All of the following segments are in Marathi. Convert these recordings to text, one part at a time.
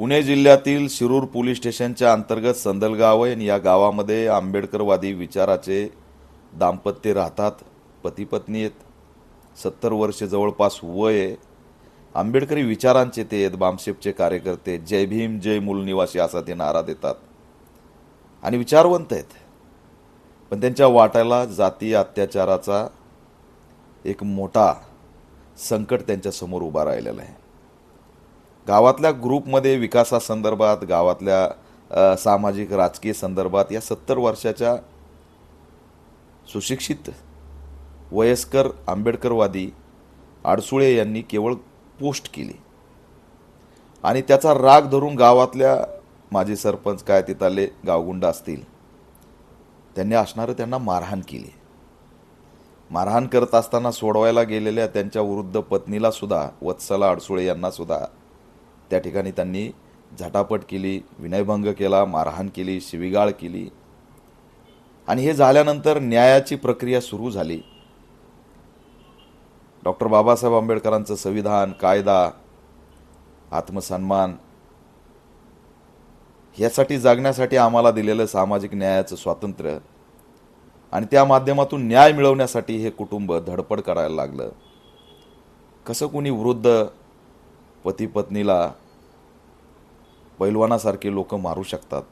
पुणे जिल्ह्यातील शिरूर पोलीस स्टेशनच्या अंतर्गत संदलगाव आहे आणि या गावामध्ये आंबेडकरवादी विचाराचे दाम्पत्य राहतात. पती पत्नी आहेत. सत्तर वर्ष जवळपास वय आहे. आंबेडकरी विचारांचे ते आहेत. बामशेपचे कार्यकर्ते जय भीम जय मूल निवासी असा ते नारा देतात. आणि विचारवंत आहेत. पण त्यांच्या वाट्याला जाती अत्याचाराचा एक मोठा संकट त्यांच्यासमोर उभा राहिलेला आहे. गावातल्या ग्रुपमध्ये विकासासंदर्भात गावातल्या सामाजिक राजकीय संदर्भात या सत्तर वर्षाच्या सुशिक्षित वयस्कर आंबेडकरवादी आडसुळे यांनी केवळ पोस्ट केली. आणि त्याचा राग धरून गावातल्या माजी सरपंच काय तिथले गावगुंड असतील त्यांनी असणारं त्यांना मारहाण केली. मारहाण करत असताना सोडवायला गेलेल्या त्यांच्या वृद्ध पत्नीला सुद्धा वत्सला अडसुळे यांना सुद्धा त्या ठिकाणी त्यांनी झटापट केली विनयभंग केला मारहाण केली शिवीगाळ केली. आणि हे झाल्यानंतर न्यायाची प्रक्रिया सुरू झाली. डॉक्टर बाबासाहेब आंबेडकरांचं संविधान कायदा आत्मसन्मान यासाठी जागण्यासाठी आम्हाला दिलेलं सामाजिक न्यायाचं स्वातंत्र्य आणि त्या माध्यमातून न्याय मिळवण्यासाठी हे कुटुंब धडपड करायला लागलं. कसं कोणी वृद्ध पती पत्नीला पैलवानासारखे लोक मारू शकतात.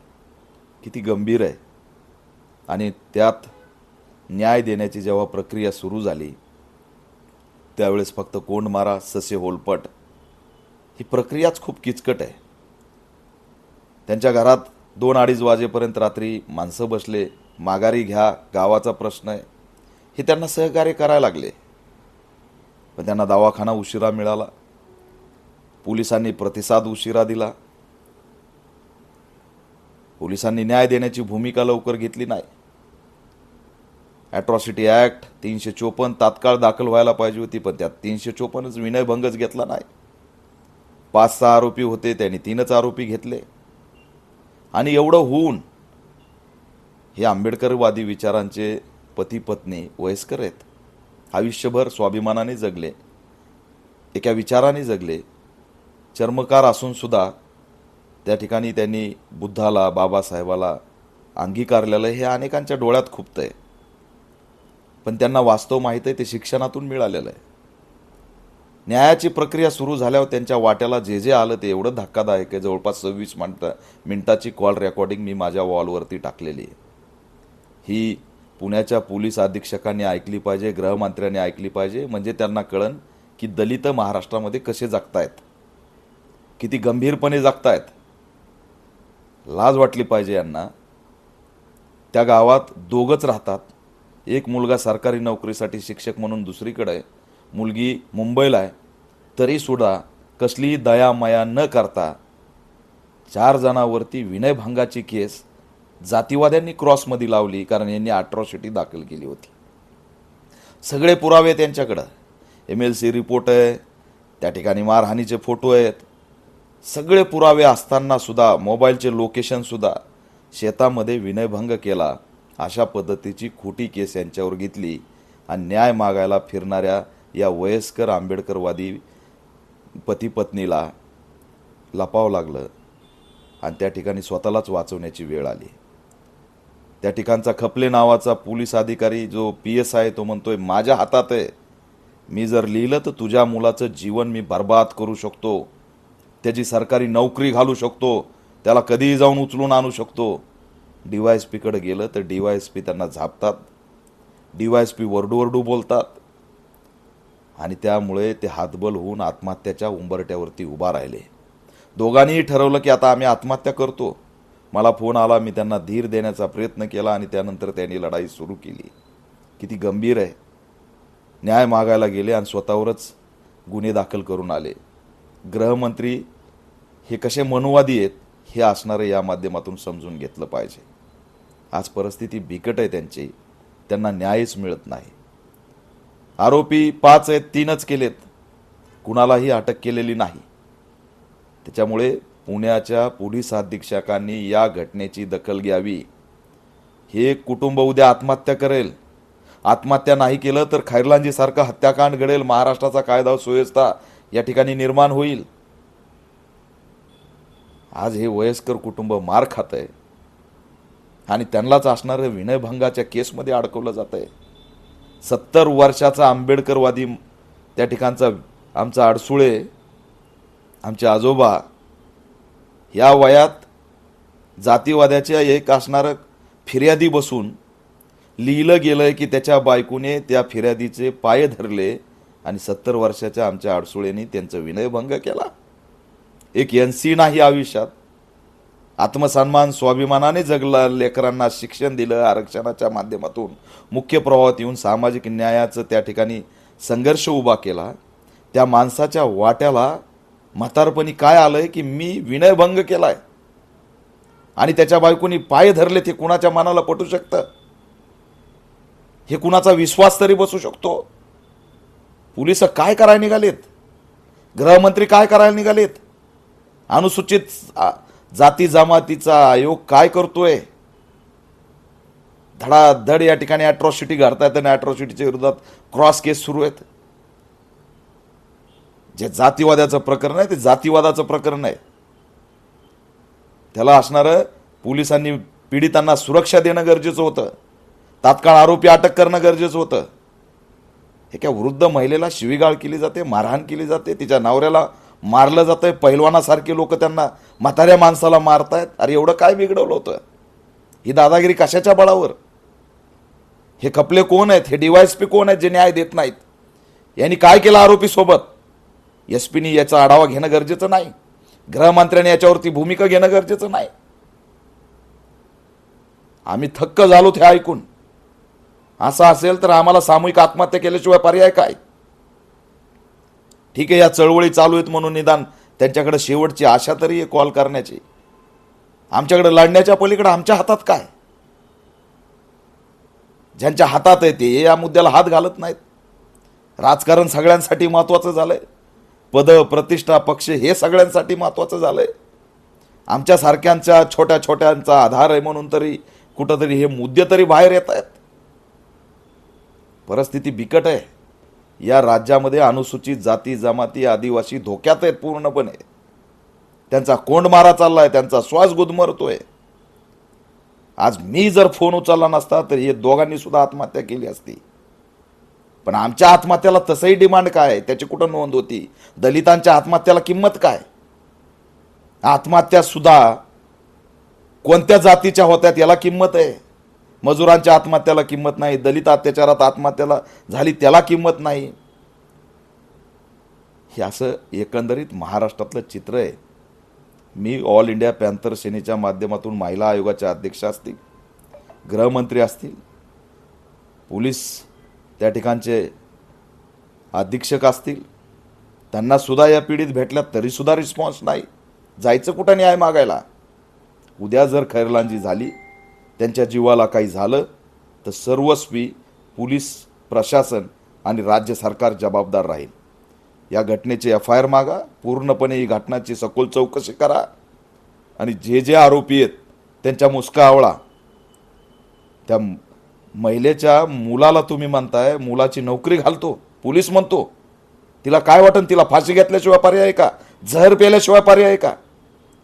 किती गंभीर आहे. आणि त्यात न्याय देण्याची जेव्हा प्रक्रिया सुरू झाली त्यावेळेस फक्त कोंड मारा ससे होलपट ही प्रक्रियाच खूप किचकट आहे. त्यांच्या घरात दोन अडीच वाजेपर्यंत रात्री माणसं बसले माघारी घ्या गावाचा प्रश्न आहे. हे त्यांना सहकार्य करायला लागले. पण त्यांना दवाखाना उशिरा मिळाला. पोलिसांनी प्रतिसाद उशिरा दिला. पोलिसांनी न्याय देण्याची भूमिका लवकर घेतली नाही. ॲट्रॉसिटी ॲक्ट तीनशे चोपन्न तात्काळ दाखल व्हायला पाहिजे होती पण त्यात तीनशे चोपन्नच विनयभंगच घेतला नाही. पाच सहा आरोपी होते त्यांनी तीनच आरोपी घेतले. आणि एवढं होऊन हे आंबेडकरवादी विचारांचे पती पत्नी वयस्कर आहेत. आयुष्यभर स्वाभिमानाने जगले. एका विचाराने जगले. चर्मकार असून सुद्धा त्या ठिकाणी त्यांनी बुद्धाला बाबासाहेबाला अंगीकारलेलं हे अनेकांच्या डोळ्यात खुपतं आहे पण त्यांना वास्तव माहीत आहे ते शिक्षणातून मिळालेलं आहे. न्यायाची प्रक्रिया सुरू झाल्यावर त्यांच्या वाट्याला जे जे आलं ते एवढं धक्कादायक आहे. जवळपास सव्वीस मिनटं मिनटाची कॉल रेकॉर्डिंग मी माझ्या वॉलवरती टाकलेली आहे. ही पुण्याच्या पोलीस अधीक्षकांनी ऐकली पाहिजे गृहमंत्र्यांनी ऐकली पाहिजे. म्हणजे त्यांना कळन की दलित महाराष्ट्रामध्ये कसे जगतायत. किती गंभीरपणे जगतायत. लाज वाटली पाहिजे यांना. त्या गावात दोघंच राहतात. एक मुलगा सरकारी नोकरीसाठी शिक्षक म्हणून दुसरीकडे आहे. मुलगी मुंबईला आहे. तरीसुद्धा कसलीही दयामया न करता चार जणांवरती विनयभंगाची केस जातीवाद्यांनी क्रॉसमध्ये लावली कारण यांनी अट्रॉसिटी दाखल केली होती. सगळे पुरावे त्यांच्याकडं एम एल सी रिपोर्ट आहे. त्या ठिकाणी मारहाणीचे फोटो आहेत. सगळे पुरावे असताना सुद्धा मोबाईलचे लोकेशनसुद्धा शेतामध्ये विनयभंग केला. अशा पद्धतीची खोटी केस यांच्यावर घेतली आणि न्याय मागायला फिरणाऱ्या या वयस्कर आंबेडकरवादी पतीपत्नीला लपावं लागलं आणि त्या ठिकाणी स्वतःलाच वाचवण्याची वेळ आली. त्या ठिकाणचा खपले नावाचा पोलीस अधिकारी जो पी एस आहे तो म्हणतोय माझ्या हातात आहे. मी जर लिहिलं तर तुझ्या मुलाचं जीवन मी बर्बाद करू शकतो. त्याची सरकारी नोकरी घालू शकतो त्याला कधीही जाऊन उचलून आणू शकतो. डी वाय एस पीकडे गेलं तर डी वाय एस पी त्यांना झापतात. डी वाय एस पी वरडू बोलतात. आणि त्यामुळे ते हातबल होऊन आत्महत्याच्या उंबरट्यावरती उभा राहिले. दोघांनीही ठरवलं की आता आम्ही आत्महत्या करतो. मला फोन आला मी त्यांना धीर देण्याचा प्रयत्न केला आणि त्यानंतर त्यांनी लढाई सुरू केली. किती गंभीर आहे. न्याय मागायला गेले आणि स्वतःवरच गुन्हे दाखल करून आले. गृहमंत्री हे कसे मनुवादी आहेत हे असणारं या माध्यमातून समजून घेतलं पाहिजे. आज परिस्थिती बिकट आहे त्यांची. त्यांना न्यायच मिळत नाही. आरोपी पाच आहेत तीनच केलेत. कुणालाही अटक केलेली नाही. त्याच्यामुळे पुण्याच्या पोलीस अधीक्षकांनी या घटनेची दखल घ्यावी. हे कुटुंब उद्या आत्महत्या करेल. आत्महत्या नाही केलं तर खैरलांजीसारखा हत्याकांड घडेल. महाराष्ट्राचा कायदा सुव्यवस्था या ठिकाणी निर्माण होईल. आज हे वयस्कर कुटुंब मार खात आहे. आणि त्यांनाच असणारं विनयभंगाच्या केसमध्ये अडकवलं जात आहे. सत्तर वर्षाचा आंबेडकरवादी त्या ठिकाणचा आमचा अडसुळे आमचे आजोबा या वयात जातीवाद्याच्या एक असणारं फिर्यादी बसून लिहिलं गेलंय की त्याच्या बायकोने त्या फिर्यादीचे पाय धरले आणि सत्तर वर्षाच्या आमच्या अडसुळेने त्यांचं विनयभंग केला. एक एन सी नाही आयुष्यात. आत्मसन्मान स्वाभिमानाने जगला लेकरांना शिक्षण दिलं आरक्षणाच्या माध्यमातून. मुख्य प्रवाहात येऊन सामाजिक न्यायाचं त्या ठिकाणी संघर्ष उभा केला. त्या माणसाच्या वाट्याला म्हातारपणी काय आलंय की मी विनयभंग केलाय? आणि त्याच्या बायकोनी पाय धरले ते कुणाच्या मनाला पटू शकतं? हे कुणाचा विश्वास तरी बसू शकतो? पोलीस काय करायला निघालेत? गृहमंत्री काय करायला निघालेत? अनुसूचित जाती जमातीचा आयोग काय करतोय? धडाधड या ठिकाणी अॅट्रॉसिटी घडतायत आणि अॅट्रॉसिटीच्या विरोधात क्रॉस केस सुरू आहेत. जे जातीवादाचं प्रकरण आहे ते जातीवादाचं प्रकरण आहे. त्याला असणारं पोलिसांनी पीडितांना सुरक्षा देणं गरजेचं होतं. तात्काळ आरोपी अटक करणं गरजेचं होतं. एका वृद्ध महिलेला शिवीगाळ केली जाते मारहाण केली जाते तिच्या नवऱ्याला मारलं जातंय पैलवानासारखे लोक त्यांना म्हाताऱ्या माणसाला मारतायत. अरे एवढं काय बिघडवलं होतं? ही दादागिरी कशाच्या बळावर? हे कपले कोण आहेत? हे डीवायएसपी कोण आहेत जे न्याय देत नाहीत? यांनी काय केलं आरोपी सोबत? एस पीनी याचा आढावा घेणं गरजेचं नाही. गृहमंत्र्यांनी याच्यावरती भूमिका घेणं गरजेचं नाही. आम्ही थक्क झालो ते ऐकून. असं असेल तर आम्हाला सामूहिक आत्महत्या केल्याशिवाय पर्याय काय? ठीक आहे या चळवळी चालू आहेत म्हणून निदान त्यांच्याकडे शेवटची आशा तरी आहे कॉल करण्याची. आमच्याकडे लढण्याच्या पलीकडे आमच्या हातात काय? ज्यांच्या हातात आहे ते या मुद्द्याला हात घालत नाहीत. राजकारण सगळ्यांसाठी महत्त्वाचं झालंय. पद प्रतिष्ठा पक्ष हे सगळ्यांसाठी महत्त्वाचं झालंय. आमच्यासारख्यांच्या छोट्या छोट्यांचा आधार आहे म्हणून तरी कुठंतरी हे मुद्दे तरी बाहेर येत आहेत. परिस्थिती बिकट आहे. या राज्यामध्ये अनुसूचित जाती जमाती आदिवासी धोक्यात आहेत पूर्णपणे. त्यांचा कोंड मारा चाललाय त्यांचा श्वास गुदमरतोय. आज मी जर फोन उचलला नसता तर हे दोघांनी सुद्धा आत्महत्या केली असती. पण आमच्या आत्महत्याला तसंही डिमांड काय त्याची कुठं नोंद होती? दलितांच्या आत्महत्याला किंमत काय? आत्महत्या सुद्धा कोणत्या जातीच्या होत्यात याला किंमत आहे? मजुरांच्या आत्महत्याला किंमत नाही दलित अत्याचारात आत्महत्याला झाली त्याला किंमत नाही. हे असं एकंदरीत महाराष्ट्रातलं चित्र आहे. मी ऑल इंडिया पॅन्थर सेनेच्या माध्यमातून महिला आयोगाच्या अध्यक्ष असतील गृहमंत्री असतील पोलीस त्या ठिकाणचे अधीक्षक असतील त्यांना सुद्धा या पिढीत भेटल्या तरीसुद्धा रिस्पॉन्स नाही. जायचं कुठं न्याय मागायला? उद्या जर खैरलांजी झाली त्यांच्या जीवाला काही झालं तर सर्वस्वी पोलीस प्रशासन आणि राज्य सरकार जबाबदार राहील. या घटनेचे एफ आय आर मागा पूर्णपणे ही घटनाची सखोल चौकशी करा आणि जे जे आरोपी आहेत त्यांच्या मुसका आवळा. त्या महिलेच्या मुलाला तुम्ही म्हणताय मुलाची नोकरी घालतो पोलीस म्हणतो. तिला काय वाटन तिला फाशी घेतल्याशिवाय पर्याय आहे का? जहर पेल्याशिवाय पर्याय आहे का?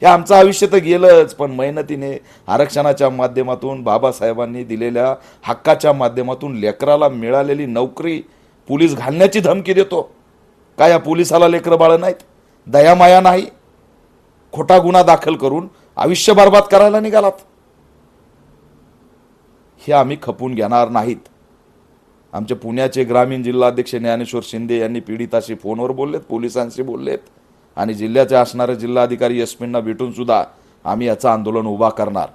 हे आमचं आयुष्य तर गेलंच पण मेहनतीने आरक्षणाच्या माध्यमातून बाबासाहेबांनी दिलेल्या हक्काच्या माध्यमातून लेकराला मिळालेली नोकरी पोलीस घालण्याची धमकी देतो. काय या पोलिसाला लेकरं बाळ नाहीत? दयामाया नाही? खोटा गुन्हा दाखल करून आयुष्य बर्बाद करायला निघालात? हे आम्ही खपून घेणार नाहीत. आमचे पुण्याचे ग्रामीण जिल्हाध्यक्ष ज्ञानेश्वर शिंदे यांनी पीडिताशी फोनवर बोललेत पोलिसांशी बोललेत. आणि जिल्ह्याचे असणारे जिल्हाधिकारी यशमींना भेटून सुद्धा आम्ही याचं आंदोलन उभा करणार.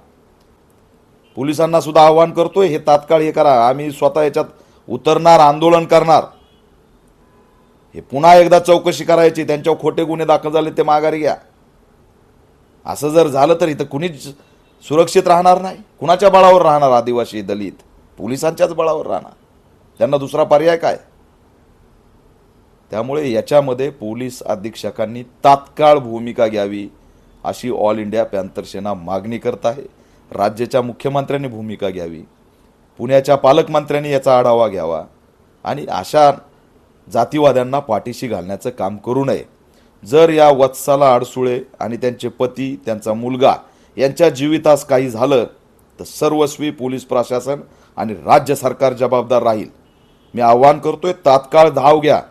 पोलिसांना सुद्धा आव्हान करतोय हे तात्काळ हे करा. आम्ही स्वतः याच्यात उतरणार आंदोलन करणार. हे पुन्हा एकदा चौकशी करायची त्यांच्यावर खोटे गुन्हे दाखल झाले ते माघारी घ्या. असं जर झालं तर इथं कुणीच सुरक्षित राहणार नाही. कुणाच्या बळावर राहणार आदिवासी दलित? पोलिसांच्याच बळावर राहणार. त्यांना दुसरा पर्याय काय? त्यामुळे याच्यामध्ये पोलीस अधीक्षकांनी तात्काळ भूमिका घ्यावी अशी ऑल इंडिया पॅन्थर सेना मागणी करत आहे. राज्याच्या मुख्यमंत्र्यांनी भूमिका घ्यावी. पुण्याच्या पालकमंत्र्यांनी याचा आढावा घ्यावा. आणि अशा जातीवाद्यांना पाठीशी घालण्याचं काम करू नये. जर या वत्साला अडसुळे आणि त्यांचे पती त्यांचा मुलगा यांच्या जीवितास काही झालं तर सर्वस्वी पोलीस प्रशासन आणि राज्य सरकार जबाबदार राहील. मी आव्हान करतोय तात्काळ धाव घ्या.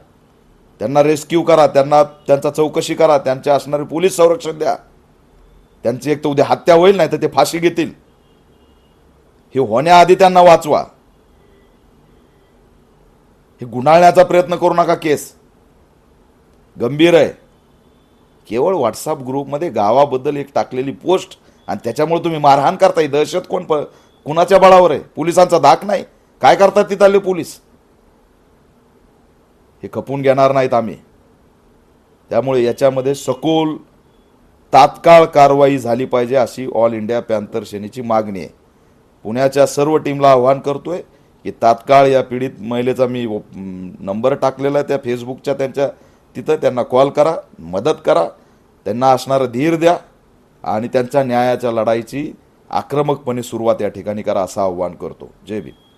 त्यांना रेस्क्यू करा त्यांना त्यांचा चौकशी करा त्यांच्या असणारे पोलीस संरक्षण द्या. त्यांची एक तर उद्या हत्या होईल नाही तर ते फाशी घेतील. हे होण्याआधी त्यांना वाचवा. हे गुन्हाळण्याचा प्रयत्न करू नका केस. गंभीर आहे. केवळ व्हॉट्सअप ग्रुपमध्ये गावाबद्दल एक टाकलेली पोस्ट आणि त्याच्यामुळे तुम्ही मारहाण करताय दहशत कोण प कुणाच्या बळावर आहे? पोलिसांचा धाक नाही. काय करतात तिथले पोलीस? हे खपून घेणार नाहीत आम्ही. त्यामुळे याच्यामध्ये सखोल तात्काळ कारवाई झाली पाहिजे अशी ऑल इंडिया पॅन्थर सेनेची मागणी आहे. पुण्याच्या सर्व टीमला आव्हान करतोय की तात्काळ या पीडित महिलेचा मी नंबर टाकलेला आहे त्या फेसबुकच्या त्यांच्या तिथं. त्यांना कॉल करा मदत करा. त्यांना असणारं धीर द्या आणि त्यांच्या न्यायाच्या लढाईची आक्रमकपणे सुरुवात या ठिकाणी करा असं आव्हान करतो. जय भीम.